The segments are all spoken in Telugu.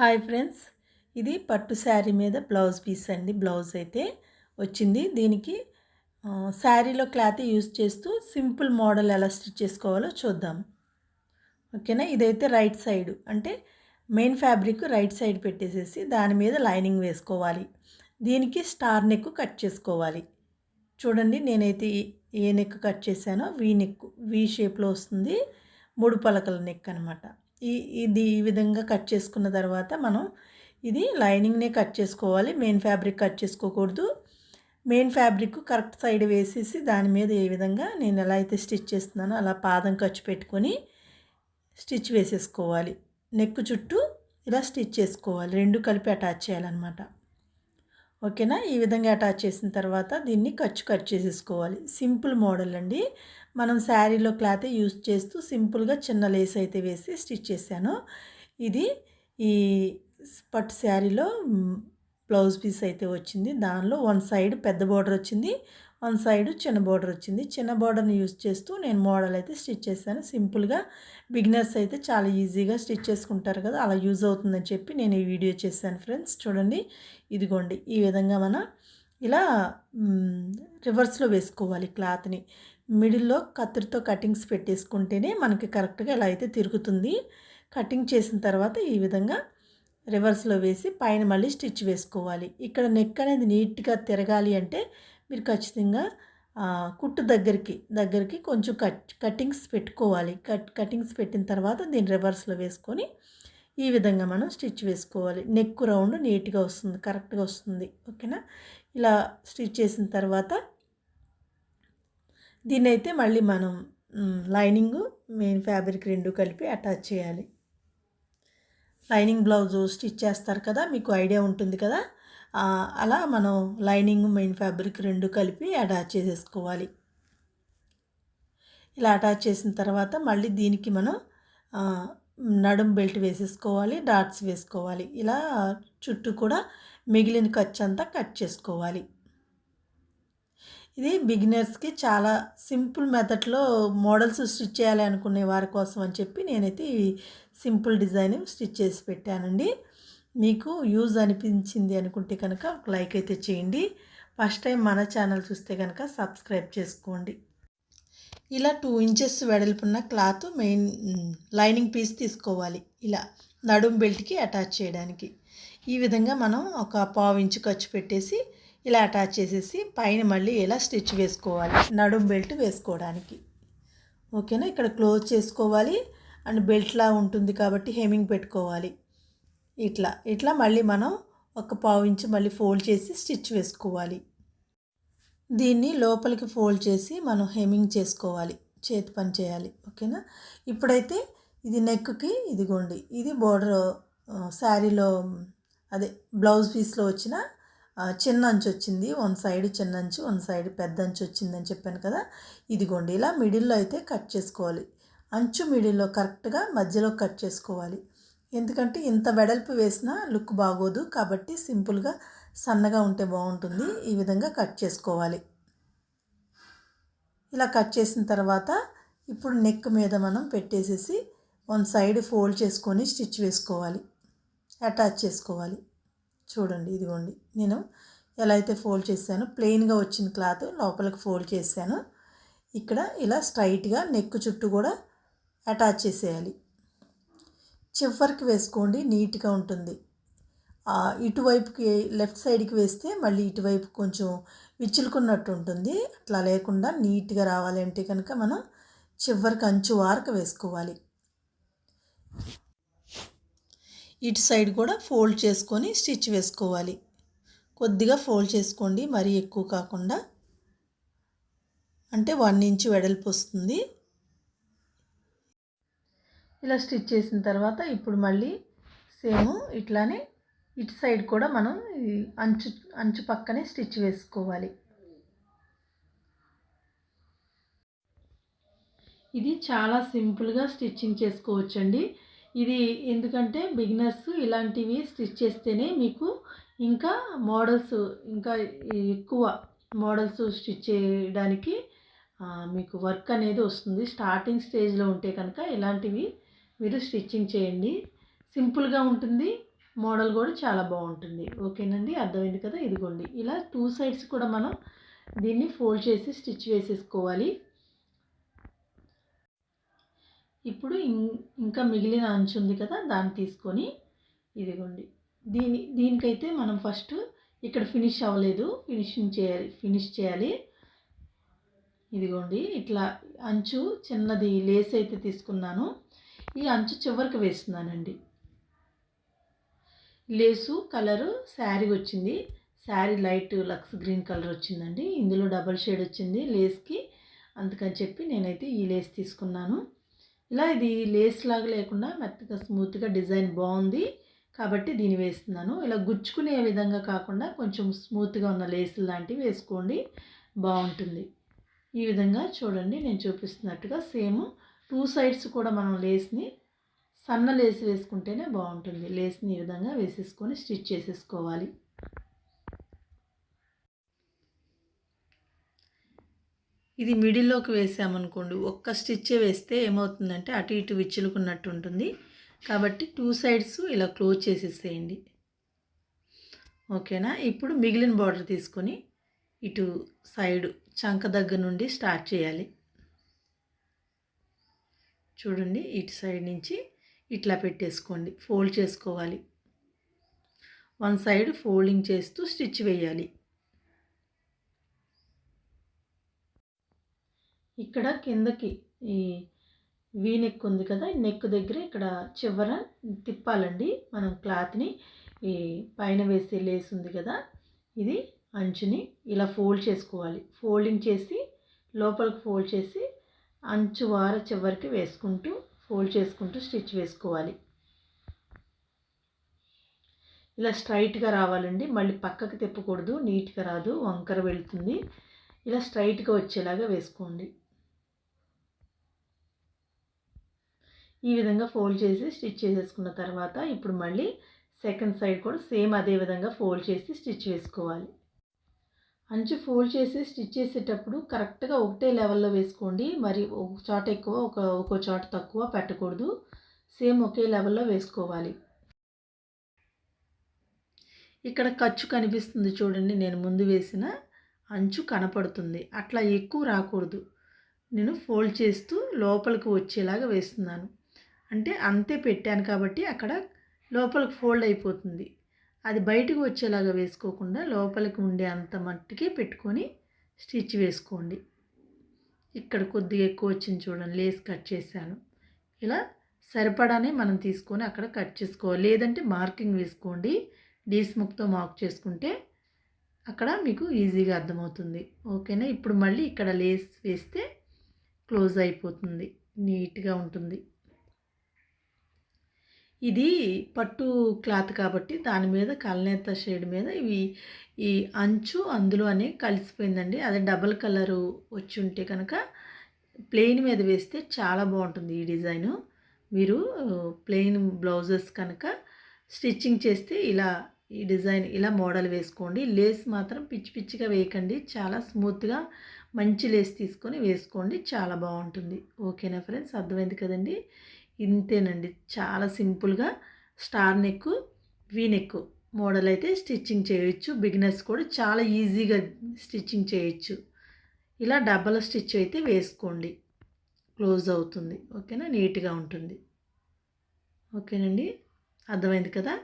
హాయ్ ఫ్రెండ్స్ ఇది పట్టు శారీ మీద బ్లౌజ్ పీస్ అండి. బ్లౌజ్ అయితే వచ్చింది. దీనికి శారీలో క్లాత్ యూజ్ చేస్తూ సింపుల్ మోడల్ ఎలా స్టిచ్ చేసుకోవాలో చూద్దాం. ఓకేనా? ఇదైతే రైట్ సైడ్ అంటే మెయిన్ ఫ్యాబ్రిక్ రైట్ సైడ్ పెట్టేసేసి దాని మీద లైనింగ్ వేసుకోవాలి. దీనికి స్టార్ నెక్ కట్ చేసుకోవాలి. చూడండి నేనైతే ఏ నెక్ కట్ చేశానో వీ నెక్ వీ షేప్లో వస్తుంది. మూడు పలకల నెక్ అనమాట ఈ ఇది ఈ విధంగా కట్ చేసుకున్న తర్వాత మనం ఇది లైనింగ్నే కట్ చేసుకోవాలి. మెయిన్ ఫ్యాబ్రిక్ కట్ చేసుకోకూడదు. మెయిన్ ఫ్యాబ్రిక్ కరెక్ట్ సైడ్ వేసేసి దాని మీద ఏ విధంగా నేను ఎలా అయితే స్టిచ్ చేస్తున్నానో అలా పాదం ఖర్చు పెట్టుకొని స్టిచ్ వేసేసుకోవాలి. నెక్ చుట్టూ ఇలా స్టిచ్ చేసుకోవాలి. రెండు కలిపి అటాచ్ చేయాలన్నమాట. ఓకేనా? ఈ విధంగా అటాచ్ చేసిన తర్వాత దీన్ని ఖర్చు కట్ చేసేసుకోవాలి. సింపుల్ మోడల్ అండి. మనం శారీలో క్లాత్ యూస్ చేస్తూ సింపుల్గా చిన్న లేస్ అయితే వేసి స్టిచ్ చేశాను. ఇది ఈ పట్టు శారీలో బ్లౌజ్ పీస్ అయితే వచ్చింది. దానిలో వన్ సైడ్ పెద్ద బార్డర్ వచ్చింది. వన్ సైడ్ చిన్న బార్డర్ వచ్చింది. చిన్న బార్డర్ని యూజ్ చేస్తూ నేను మోడల్ అయితే స్టిచ్ చేశాను. సింపుల్గా బిగినర్స్ అయితే చాలా ఈజీగా స్టిచ్ చేసుకుంటారు కదా అలా యూజ్ అవుతుందని చెప్పి నేను ఈ వీడియో చేశాను ఫ్రెండ్స్ చూడండి ఇదిగోండి. ఈ విధంగా మనం ఇలా రివర్స్లో వేసుకోవాలి క్లాత్ని మిడిల్లో కత్తిరితో కటింగ్స్ పెట్టేసుకుంటేనే మనకి కరెక్ట్గా ఇలా అయితే తిరుగుతుంది. కటింగ్ చేసిన తర్వాత ఈ విధంగా రివర్స్లో వేసి పైన మళ్ళీ స్టిచ్ వేసుకోవాలి. ఇక్కడ నెక్ అనేది నీట్గా తిరగాలి అంటే మీరు ఖచ్చితంగా కుట్టు దగ్గరికి దగ్గరికి కొంచెం కట్ కటింగ్స్ పెట్టుకోవాలి. కట్ కటింగ్స్ పెట్టిన తర్వాత దీన్ని రివర్స్లో వేసుకొని ఈ విధంగా మనం స్టిచ్ వేసుకోవాలి. నెక్ రౌండ్ నీట్గా వస్తుంది కరెక్ట్గా వస్తుంది. ఓకేనా? ఇలా స్టిచ్ చేసిన తర్వాత దీన్ని అయితే మళ్ళీ మనం లైనింగ్ మెయిన్ ఫ్యాబ్రిక్ రెండు కలిపి అటాచ్ చేయాలి. లైనింగ్ బ్లౌజ్ స్టిచ్ చేస్తారు కదా మీకు ఐడియా ఉంటుంది కదా? అలా మనం లైనింగ్ మెయిన్ ఫ్యాబ్రిక్ రెండు కలిపి అటాచ్ చేసేసుకోవాలి. ఇలా అటాచ్ చేసిన తర్వాత మళ్ళీ దీనికి మనం నడుం బెల్ట్ వేసేసుకోవాలి డాట్స్ వేసుకోవాలి. ఇలా చుట్టూ కూడా మిగిలిన ఖర్చు అంతా కట్ చేసుకోవాలి. ఇది బిగినర్స్కి చాలా సింపుల్ మెథడ్లో మోడల్స్ స్టిచ్ చేయాలి అనుకునే వారి కోసం అని చెప్పి నేనైతే ఈ సింపుల్ డిజైన్ స్టిచ్ చేసి పెట్టానండి. మీకు యూజ్ అనిపించింది అనుకుంటే కనుక ఒక లైక్ అయితే చేయండి. ఫస్ట్ టైం మన ఛానల్ చూస్తే కనుక సబ్స్క్రైబ్ చేసుకోండి. ఇలా టూ ఇంచెస్ వెడల్పున్న క్లాత్ మెయిన్ లైనింగ్ పీస్ తీసుకోవాలి. ఇలా నడుం బెల్ట్కి అటాచ్ చేయడానికి. ఈ విధంగా మనం ఒక పావు ఇంచు ఖర్చు పెట్టేసి ఇలా అటాచ్ చేసేసి పైన మళ్ళీ ఇలా స్టిచ్ వేసుకోవాలి? నడుం బెల్ట్ వేసుకోవడానికి. ఓకేనా? ఇక్కడ క్లోజ్ చేసుకోవాలి. అండ్ బెల్ట్లా ఉంటుంది కాబట్టి హెమింగ్ పెట్టుకోవాలి. ఇట్లా ఇట్లా మళ్ళీ మనం ఒక పావు ఇంచు మళ్ళీ ఫోల్డ్ చేసి స్టిచ్ వేసుకోవాలి. దీన్ని లోపలికి ఫోల్డ్ చేసి మనం హెమింగ్ చేసుకోవాలి. చేతి పని చేయాలి. ఓకేనా? ఇప్పుడైతే ఇది నెక్కి ఇదిగోండి. ఇది బోర్డర్ శారీలో అదే బ్లౌజ్ పీస్లో వచ్చిన చిన్న అంచు వచ్చింది. వన్ సైడ్ చిన్న అంచు వన్ సైడ్ పెద్ద అంచు వచ్చిందని చెప్పాను కదా? ఇదిగోండి. ఇలా మిడిల్లో అయితే కట్ చేసుకోవాలి. అంచు మిడిల్లో కరెక్ట్గా మధ్యలో కట్ చేసుకోవాలి. ఎందుకంటే ఇంత వెడల్పు వేసినా లుక్ బాగోదు కాబట్టి సింపుల్గా సన్నగా ఉంటే బాగుంటుంది. ఈ విధంగా కట్ చేసుకోవాలి. ఇలా కట్ చేసిన తర్వాత ఇప్పుడు నెక్ మీద మనం పెట్టేసేసి వన్ సైడ్ ఫోల్డ్ చేసుకొని స్టిచ్ వేసుకోవాలి. అటాచ్ చేసుకోవాలి. చూడండి ఇదిగోండి. నేను ఎలా అయితే ఫోల్డ్ చేశాను ప్లెయిన్గా వచ్చిన క్లాత్ లోపలికి ఫోల్డ్ చేశాను. ఇక్కడ ఇలా స్ట్రైట్గా నెక్ చుట్టూ కూడా అటాచ్ చేసేయాలి. చివరికి వేసుకోండి నీట్గా ఉంటుంది. ఇటువైపుకి లెఫ్ట్ సైడ్కి వేస్తే మళ్ళీ ఇటువైపు కొంచెం విచ్చులుకున్నట్టు ఉంటుంది. అట్లా లేకుండా నీట్గా రావాలంటే కనుక మనం చివరికి అంచు వారక వేసుకోవాలి. ఇటు సైడ్ కూడా ఫోల్డ్ చేసుకొని స్టిచ్ వేసుకోవాలి. కొద్దిగా ఫోల్డ్ చేసుకోండి మరీ ఎక్కువ కాకుండా. అంటే వన్ ఇంచ్ వెడల్పు వస్తుంది. ఇలా స్టిచ్ చేసిన తర్వాత ఇప్పుడు మళ్ళీ సేమ్ ఇట్లానే ఇటు సైడ్ కూడా మనం అంచు అంచు పక్కనే స్టిచ్ వేసుకోవాలి. ఇది చాలా సింపుల్గా స్టిచ్చింగ్ చేసుకోవచ్చండి. ఇది ఎందుకంటే బిగినర్స్ ఇలాంటివి స్టిచ్ చేస్తేనే మీకు ఇంకా మోడల్స్ ఇంకా ఎక్కువ మోడల్స్ స్టిచ్ చేయడానికి మీకు వర్క్ అనేది వస్తుంది. స్టార్టింగ్ స్టేజ్లో ఉంటే కనుక ఇలాంటివి మీరు స్టిచ్చింగ్ చేయండి. సింపుల్గా ఉంటుంది. మోడల్ కూడా చాలా బాగుంటుంది. ఓకేనండి? అర్థమైంది కదా? ఇదిగోండి. ఇలా టూ సైడ్స్ కూడా మనం దీన్ని ఫోల్డ్ చేసి స్టిచ్ వేసేసుకోవాలి. ఇప్పుడు ఇంకా మిగిలిన అంచు ఉంది కదా? దాన్ని తీసుకొని ఇదిగోండి. దీని దీనికైతే మనం ఫస్ట్ ఇక్కడ ఫినిష్ అవ్వలేదు. ఫినిషింగ్ చేయాలి ఫినిష్ చేయాలి. ఇదిగోండి. ఇట్లా అంచు చిన్నది లేస్ అయితే తీసుకున్నాను. ఈ అంచు చివరికి వేస్తున్నానండి. లేసు కలరు శారీ వచ్చింది. శారీ లైట్ లక్స్ గ్రీన్ కలర్ వచ్చిందండి. ఇందులో డబల్ షేడ్ వచ్చింది లేస్కి. అందుకని చెప్పి నేనైతే ఈ లేస్ తీసుకున్నాను. ఇలా ఇది లేస్ లాగా లేకుండా మెత్తగా స్మూత్గా డిజైన్ బాగుంది. కాబట్టి దీన్ని వేస్తున్నాను. ఇలా గుచ్చుకునే విధంగా కాకుండా కొంచెం స్మూత్గా ఉన్న లేసులు లాంటివి వేసుకోండి. బాగుంటుంది. ఈ విధంగా చూడండి నేను చూపిస్తున్నట్టుగా సేమ్ టూ సైడ్స్ కూడా మనం లేస్ని సన్న లేస్ వేసుకుంటేనే బాగుంటుంది. లేస్ని ఈ విధంగా వేసేసుకొని స్టిచ్ చేసేసుకోవాలి. ఇది మిడిల్లోకి వేసామనుకోండి ఒక్క స్టిచ్చే వేస్తే ఏమవుతుందంటే అటు ఇటు విచ్చులుకున్నట్టు ఉంటుంది. కాబట్టి టూ సైడ్స్ ఇలా క్లోజ్ చేసేసేయండి. ఓకేనా? ఇప్పుడు మిగిలిన బార్డర్ తీసుకొని ఇటు సైడ్ చంక దగ్గర నుండి స్టార్ట్ చేయాలి. చూడండి ఇటు సైడ్ నుంచి ఇట్లా పెట్టేసుకోండి ఫోల్డ్ చేసుకోవాలి. వన్ సైడ్ ఫోల్డింగ్ చేస్తూ స్టిచ్ వేయాలి. ఇక్కడ కిందకి ఈ వీ నెక్ ఉంది కదా నెక్ దగ్గర ఇక్కడ చివర తిప్పాలండి. మనం క్లాత్ని ఈ పైన వేసే లేస్ ఉంది కదా ఇది అంచుని ఇలా ఫోల్డ్ చేసుకోవాలి. ఫోల్డింగ్ చేసి లోపలికి ఫోల్డ్ చేసి అంచు వార చివరికి వేసుకుంటూ ఫోల్డ్ చేసుకుంటూ స్టిచ్ వేసుకోవాలి. ఇలా స్ట్రైట్గా రావాలండి. మళ్ళీ పక్కకి తిప్పకూడదు నీట్గా రాదు వంకర వెళుతుంది. ఇలా స్ట్రైట్గా వచ్చేలాగా వేసుకోండి. ఈ విధంగా ఫోల్డ్ చేసి స్టిచ్ చేసేసుకున్న తర్వాత ఇప్పుడు మళ్ళీ సెకండ్ సైడ్ కూడా సేమ్ అదే విధంగా ఫోల్డ్ చేసి స్టిచ్ వేసుకోవాలి. అంచు ఫోల్డ్ చేసి స్టిచ్ చేసేటప్పుడు కరెక్ట్గా ఒకటే లెవెల్లో వేసుకోండి. మరి ఒక చోట ఎక్కువ ఒక ఒక చోట తక్కువ పెట్టకూడదు. సేమ్ ఒకే లెవెల్లో వేసుకోవాలి. ఇక్కడ ఖర్చు కనిపిస్తుంది చూడండి నేను ముందు వేసిన అంచు కనపడుతుంది. అట్లా ఎక్కువ రాకూడదు. నేను ఫోల్డ్ చేస్తూ లోపలికి వచ్చేలాగా వేస్తున్నాను. అంటే అంతే పెట్టాను కాబట్టి అక్కడ లోపలికి ఫోల్డ్ అయిపోతుంది. అది బయటకు వచ్చేలాగా వేసుకోకుండా లోపలికి ఉండే అంత మట్టికి పెట్టుకొని స్టిచ్ వేసుకోండి. ఇక్కడ కొద్దిగా ఎక్కువ వచ్చింది చూడండి లేస్ కట్ చేశాను. ఇలా సరిపడానే మనం తీసుకొని అక్కడ కట్ చేసుకోవాలి. లేదంటే మార్కింగ్ వేసుకోండి. డీస్ ముక్తో మార్క్ చేసుకుంటే అక్కడ మీకు ఈజీగా అర్థమవుతుంది. ఓకేనా? ఇప్పుడు మళ్ళీ ఇక్కడ లేస్ వేస్తే క్లోజ్ అయిపోతుంది. నీట్గా ఉంటుంది. ఇది పట్టు క్లాత్ కాబట్టి దాని మీద కలనేత షేడ్ మీద ఇవి ఈ అంచు అందులో అని కలిసిపోయిందండి. అదే డబల్ కలరు వచ్చి ఉంటే కనుక ప్లెయిన్ మీద వేస్తే చాలా బాగుంటుంది ఈ డిజైను. మీరు ప్లెయిన్ బ్లౌజెస్ కనుక స్టిచ్చింగ్ చేస్తే ఇలా ఈ డిజైన్ ఇలా మోడల్ వేసుకోండి. లేస్ మాత్రం పిచ్చి పిచ్చిగా వేయకండి. చాలా స్మూత్గా మంచి లేస్ తీసుకొని వేసుకోండి. చాలా బాగుంటుంది. ఓకేనా ఫ్రెండ్స్? అర్థమైంది కదండి? ఇంతేనండి. చాలా సింపుల్గా star neck V neck model అయితే స్టిచ్చింగ్ చేయొచ్చు. బిగినర్స్ కూడా చాలా ఈజీగా స్టిచ్చింగ్ చేయొచ్చు. ఇలా డబ్బల స్టిచ్ అయితే వేసుకోండి. క్లోజ్ అవుతుంది. ఓకేనా? నీట్గా ఉంటుంది. ఓకేనండి? అర్థమైంది కదా?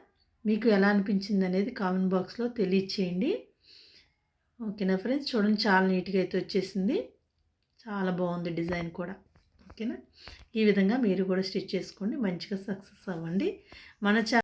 మీకు ఎలా అనిపించింది అనేది కామెంట్ బాక్స్లో తెలియచేయండి. ఓకేనా ఫ్రెండ్స్? చూడండి చాలా నీట్గా అయితే వచ్చేసింది. చాలా బాగుంది డిజైన్ కూడా. ఓకేనా? ఈ విధంగా మీరు కూడా స్టిచ్ చేసుకోండి మంచిగా సక్సెస్ అవ్వండి. మన